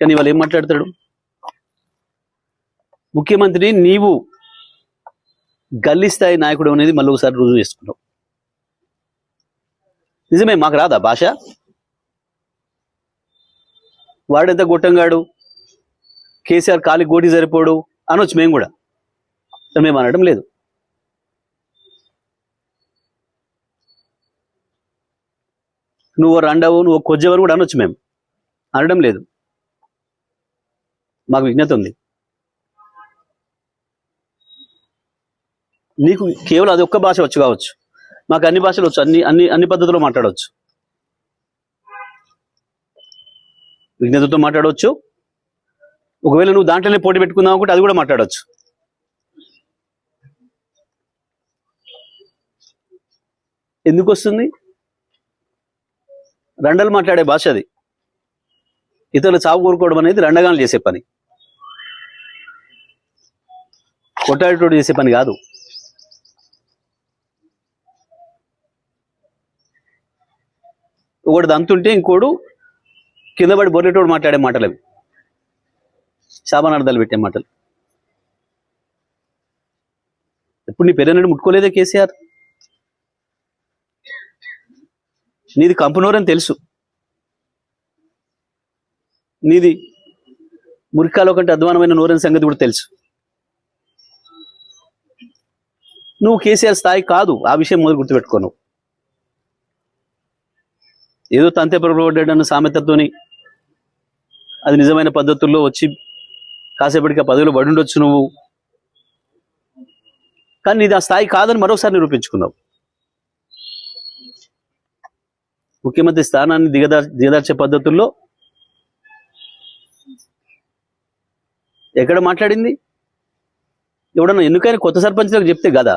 కానీ వాళ్ళు ఏం మాట్లాడతాడు? ముఖ్యమంత్రి నీవు గల్లీ స్థాయి నాయకుడు అనేది మళ్ళీ ఒకసారి రుజువు చేసుకున్నావు నిజమే మాకు రాదా భాష? వాడెంత గొట్టంగాడు? కేసీఆర్ కాలి గోటి సరిపోడు అనొచ్చు మేము కూడా. మేము అనడం లేదు. నువ్వు రండవు నువ్వు కొజ్జవని కూడా అనొచ్చు మేము. అనడం లేదు. మాకు విజ్ఞత ఉంది. నీకు కేవలం అది ఒక్క భాష వచ్చు కావచ్చు. మాకు అన్ని భాషలు వచ్చు. అన్ని అన్ని అన్ని పద్ధతుల్లో మాట్లాడవచ్చు. విజ్ఞతతో మాట్లాడవచ్చు. ఒకవేళ నువ్వు దాంట్లోనే పోటీ పెట్టుకుందాం అనుకుంటే అది కూడా మాట్లాడవచ్చు. ఎందుకు వస్తుంది? రండలు మాట్లాడే భాష అది. ఇతరులు చావు కోరుకోవడం అనేది రండగాలు చేసే పని. కొట్టాడేటోడు చేసే పని కాదు. ఒకటి దంతుంటే ఇంకోడు కింద పడి బొర్రెటోడు మాట్లాడే మాటలు అవి. శాపనార్థాలు పెట్టే మాటలు. ఎప్పుడు నీ పెరనడు ముట్టుకోలేదే కేసీఆర్? నీది కంపనూరని తెలుసు. నీది మురికాలో కంటే అధ్వానమైన నూరని సంగతి కూడా తెలుసు. నువ్వు కేసీఆర్ స్థాయి కాదు. ఆ విషయం మొదలు గుర్తుపెట్టుకోను. ఏదో తంతే పొరపడ్డాడన్న సామెతతోని అది నిజమైన పద్ధతుల్లో వచ్చి కాసేపటికి ఆ పదవిలో పడి ఉండొచ్చు నువ్వు. కానీ నీది ఆ స్థాయి కాదని మరోసారి నిరూపించుకున్నావు. ముఖ్యమంత్రి స్థానాన్ని దిగదార్ దిగదార్చే పద్ధతుల్లో ఎక్కడ మాట్లాడింది? ఎవడన్నా ఎన్నికైనా కొత్త సర్పంచ్లకు చెప్తే కదా?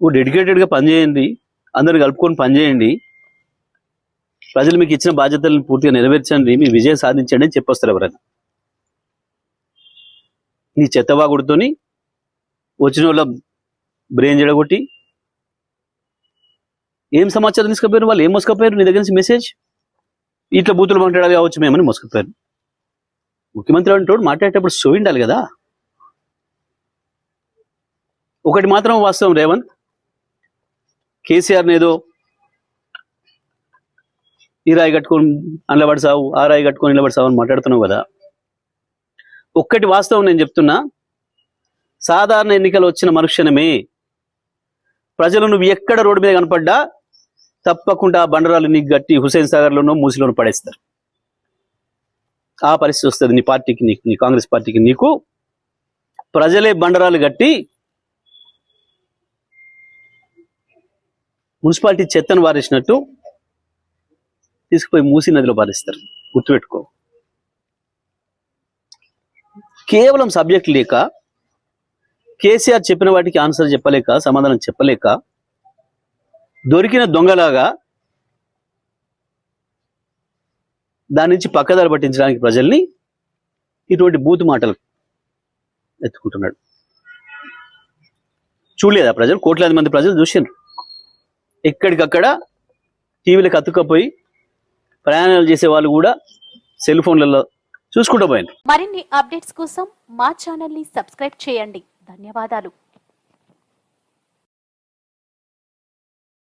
డెడికేటెడ్గా పనిచేయండి. అందరిని కలుపుకొని పనిచేయండి. ప్రజలు మీకు ఇచ్చిన బాధ్యతలను పూర్తిగా నెరవేర్చండి. మీ విజయం సాధించండి అని చెప్పొస్తారు ఎవరైనా. నీ చెత్తవాగుడితోని వచ్చిన వాళ్ళ బ్రెయిన్ జడగొట్టి ఏం సమాచారం తీసుకుపోయారు వాళ్ళు? ఏం మోసుకపోయారు? నీ దగ్గర నుంచి మెసేజ్ ఇట్లా బూతులు మాట్లాడాలి కావచ్చు మేమని మోసుకపోయారు. ముఖ్యమంత్రి అంటోడు మాట్లాడేటప్పుడు సోయిండాలి కదా. ఒకటి మాత్రం వాస్తవం రేవంత్. కేసీఆర్ని ఏదో ఈ రాయి కట్టుకొని నిలబడి సావు ఆ రాయి కట్టుకొని నిలబడి సావు అని మాట్లాడుతున్నావు కదా. ఒక్కటి వాస్తవం నేను చెప్తున్నా. సాధారణ ఎన్నికలు వచ్చిన మనుష్యనమే ప్రజలు నువ్వు ఎక్కడ రోడ్డు మీద కనపడ్డా తప్పకుండా ఆ బండరాలు నీకు గట్టి హుసేన్ సాగర్లోనో మూసిలోనో పడేస్తారు. ఆ పరిస్థితి వస్తుంది నీ పార్టీకి నీకు నీ కాంగ్రెస్ పార్టీకి నీకు. ప్రజలే బండరాలు గట్టి మున్సిపాలిటీ చెత్తను వారేసినట్టు తీసుకుపోయి మూసి నదిలో పారేస్తారు. గుర్తుపెట్టుకో. కేవలం సబ్జెక్ట్ లేక కేసీఆర్ చెప్పిన వాటికి ఆన్సర్ చెప్పలేక సమాధానం చెప్పలేక దొరికిన దొంగలాగా దాని నుంచి పక్కదారి పట్టించడానికి ప్రజల్ని ఇటువంటి బూతు మాటలు ఎత్తుకుంటున్నాడు. చూడలేదా ప్రజలు? కోట్లాది మంది ప్రజలు చూసిండ్రు. ఎక్కడికక్కడ టీవీలకు అతుక్కపోయి ప్రయాణాలు చేసే వాళ్ళు కూడా సెల్ ఫోన్లలో చూసుకుంటూ పోయింది మరిన్ని అప్డేట్స్ కోసం మా ఛానల్ని సబ్స్క్రైబ్ చేయండి. ధన్యవాదాలు.